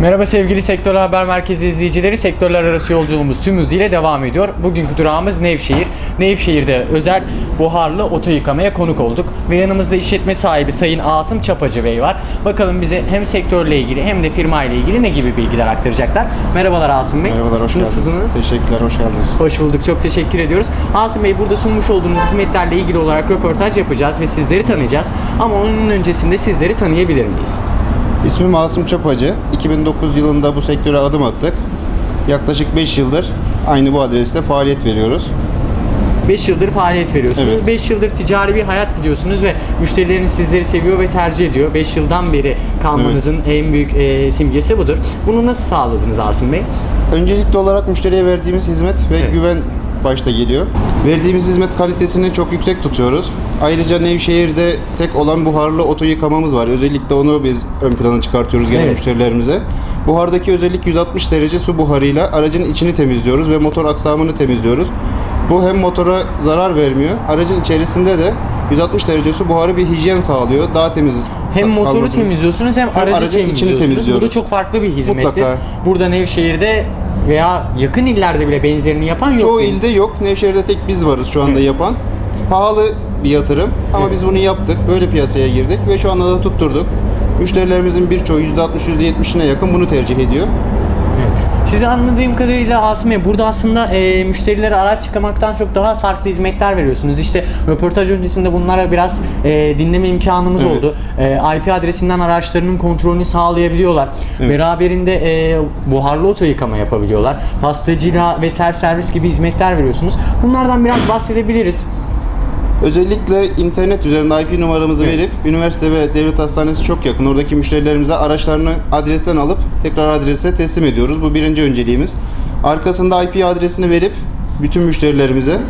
Merhaba sevgili Sektör Haber Merkezi izleyicileri. Sektörler arası yolculuğumuz tüm hızıyla devam ediyor. Bugünkü durağımız Nevşehir. Nevşehir'de özel buharlı oto yıkamaya konuk olduk. Ve yanımızda işletme sahibi Sayın Asım Çapacı Bey var. Bakalım bize hem sektörle ilgili hem de firma ile ilgili ne gibi bilgiler aktaracaklar. Merhabalar Asım Bey. Merhabalar, hoş geldiniz. Nasılsınız? Teşekkürler, hoş geldiniz. Hoş bulduk. Çok teşekkür ediyoruz. Asım Bey burada sunmuş olduğunuz hizmetlerle ilgili olarak röportaj yapacağız ve sizleri tanıyacağız. Ama onun öncesinde sizleri tanıyabilir miyiz? İsmim Asım Çapacı. 2009 yılında bu sektöre adım attık. Yaklaşık 5 yıldır aynı bu adreste faaliyet veriyoruz. 5 yıldır faaliyet veriyorsunuz. Evet. 5 yıldır ticari bir hayat gidiyorsunuz ve müşterileriniz sizleri seviyor ve tercih ediyor. 5 yıldan beri kalmanızın en büyük e, simgesi budur. Bunu nasıl sağladınız Asım Bey? Öncelikli olarak müşteriye verdiğimiz hizmet ve Evet. güven başta geliyor. Verdiğimiz hizmet kalitesini çok yüksek tutuyoruz. Ayrıca Nevşehir'de tek olan buharlı oto yıkamamız var. Özellikle onu biz ön plana çıkartıyoruz gelen Evet. müşterilerimize. Buhardaki özellik 160 derece su buharıyla aracın içini temizliyoruz ve motor aksamını temizliyoruz. Bu hem motora zarar vermiyor, aracın içerisinde de 160 derece su buharı bir hijyen sağlıyor. Daha temiz Hem motoru kalmasını- temizliyorsunuz hem, aracı aracın içini temizliyorsunuz. Bu da temizliyoruz. çok farklı bir hizmettir. Mutlaka. Burada Nevşehir'de veya yakın illerde bile benzerini yapan yok. Çoğu değil. ilde yok. Nevşehir'de tek biz varız şu anda Evet. yapan. Pahalı bir yatırım ama Evet. biz bunu yaptık. Böyle piyasaya girdik ve şu anda da tutturduk. Müşterilerimizin birçoğu %60-%70'ine yakın bunu tercih ediyor. Size anladığım kadarıyla Asım Bey burada aslında e, müşterilere araç çıkamaktan çok daha farklı hizmetler veriyorsunuz. İşte röportaj öncesinde bunlara biraz e, dinleme imkanımız Evet. oldu. E, IP adresinden araçlarının kontrolünü sağlayabiliyorlar. Evet. Beraberinde e, buharlı oto yıkama yapabiliyorlar. Pastacıyla ve servis gibi hizmetler veriyorsunuz. Bunlardan biraz bahsedebiliriz. Özellikle internet üzerinde IP numaramızı Evet. verip üniversite ve devlet hastanesi çok yakın. Oradaki müşterilerimize araçlarını adresten alıp tekrar adrese teslim ediyoruz. Bu birinci önceliğimiz. Arkasında IP adresini verip bütün müşterilerimize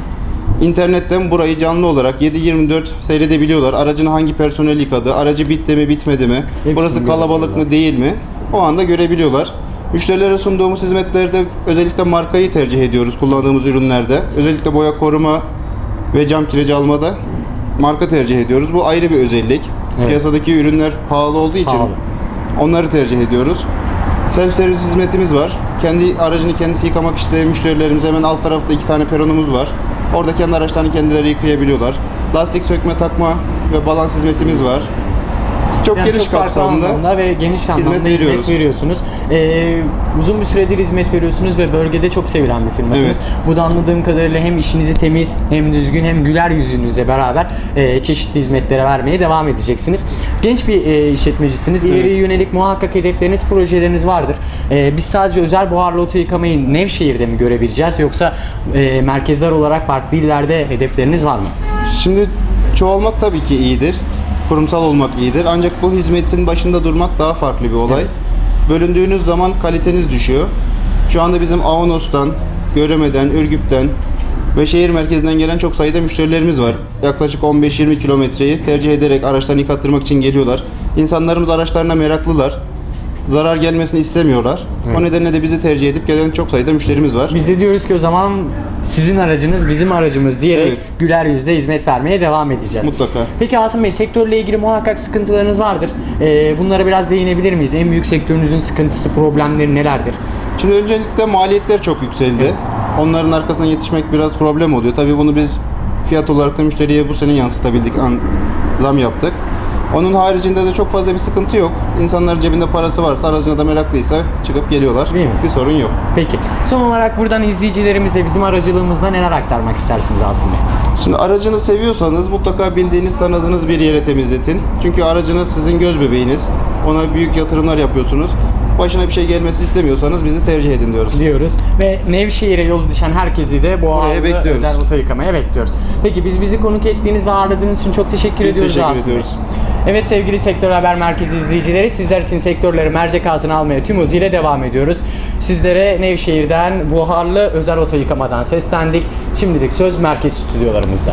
internetten burayı canlı olarak 7-24 seyredebiliyorlar. Aracını hangi personel yıkadı, aracı bitti mi bitmedi mi, Hepsini burası kalabalık mı değil mi o anda görebiliyorlar. Müşterilere sunduğumuz hizmetlerde özellikle markayı tercih ediyoruz kullandığımız ürünlerde. Özellikle boya koruma ve cam kireci almada marka tercih ediyoruz. Bu ayrı bir özellik. Evet. Piyasadaki ürünler pahalı olduğu için Pahalı. onları tercih ediyoruz. Self servis hizmetimiz var. Kendi aracını kendisi yıkamak isteyen müşterilerimiz hemen alt tarafta iki tane peronumuz var. Orada kendi araçlarını kendileri yıkayabiliyorlar. Lastik sökme takma ve balans hizmetimiz var. Çok Yani geniş çok anlamda ve geniş anlamda hizmet, veriyoruz. veriyorsunuz. Ee, uzun bir süredir hizmet veriyorsunuz ve bölgede çok sevilen bir firmasınız. Evet. Bu da anladığım kadarıyla hem işinizi temiz, hem düzgün, hem güler yüzünüzle beraber e, çeşitli hizmetlere vermeye devam edeceksiniz. Genç bir e, işletmecisiniz. İleriye yönelik muhakkak hedefleriniz, projeleriniz vardır. E, biz sadece özel buharlı oto yıkamayı Nevşehir'de mi görebileceğiz yoksa e, merkezler olarak farklı illerde hedefleriniz var mı? Şimdi çoğalmak tabii ki iyidir. Kurumsal olmak iyidir. Ancak bu hizmetin başında durmak daha farklı bir olay. Evet. Bölündüğünüz zaman kaliteniz düşüyor. Şu anda bizim Avanos'tan, Göreme'den, Ürgüp'ten ve şehir merkezinden gelen çok sayıda müşterilerimiz var. Yaklaşık 15-20 kilometreyi tercih ederek araçlarını yıkattırmak için geliyorlar. İnsanlarımız araçlarına meraklılar. Zarar gelmesini istemiyorlar. O nedenle de bizi tercih edip gelen çok sayıda müşterimiz var. Biz de diyoruz ki o zaman sizin aracınız bizim aracımız diyerek Evet. güler yüzle hizmet vermeye devam edeceğiz. Mutlaka. Peki Asım Bey sektörle ilgili muhakkak sıkıntılarınız vardır. Ee, bunlara biraz değinebilir miyiz? En büyük sektörünüzün sıkıntısı, problemleri nelerdir? Şimdi öncelikle maliyetler çok yükseldi. Onların arkasına yetişmek biraz problem oluyor. Tabii bunu biz fiyat olarak da müşteriye bu sene yansıtabildik. An, zam yaptık. Onun haricinde de çok fazla bir sıkıntı yok. İnsanların cebinde parası varsa, aracına da meraklıysa çıkıp geliyorlar. Değil mi? Bir sorun yok. Peki son olarak buradan izleyicilerimize bizim aracılığımızda neler aktarmak istersiniz Asım Bey? Şimdi aracını seviyorsanız mutlaka bildiğiniz, tanıdığınız bir yere temizletin. Çünkü aracınız sizin göz bebeğiniz. Ona büyük yatırımlar yapıyorsunuz. Başına bir şey gelmesi istemiyorsanız bizi tercih edin diyoruz. diyoruz ve Nevşehir'e yolu düşen herkesi de bu bekliyoruz. özel oto yıkamaya bekliyoruz. Peki biz bizi konuk ettiğiniz ve ağırladığınız için çok teşekkür Biz ediyoruz teşekkür Bey. ediyoruz. Evet sevgili Sektör Haber Merkezi izleyicileri sizler için sektörleri mercek altına almaya tüm hızıyla devam ediyoruz. Sizlere Nevşehir'den buharlı özel oto yıkamadan seslendik. Şimdilik söz merkez stüdyolarımızda.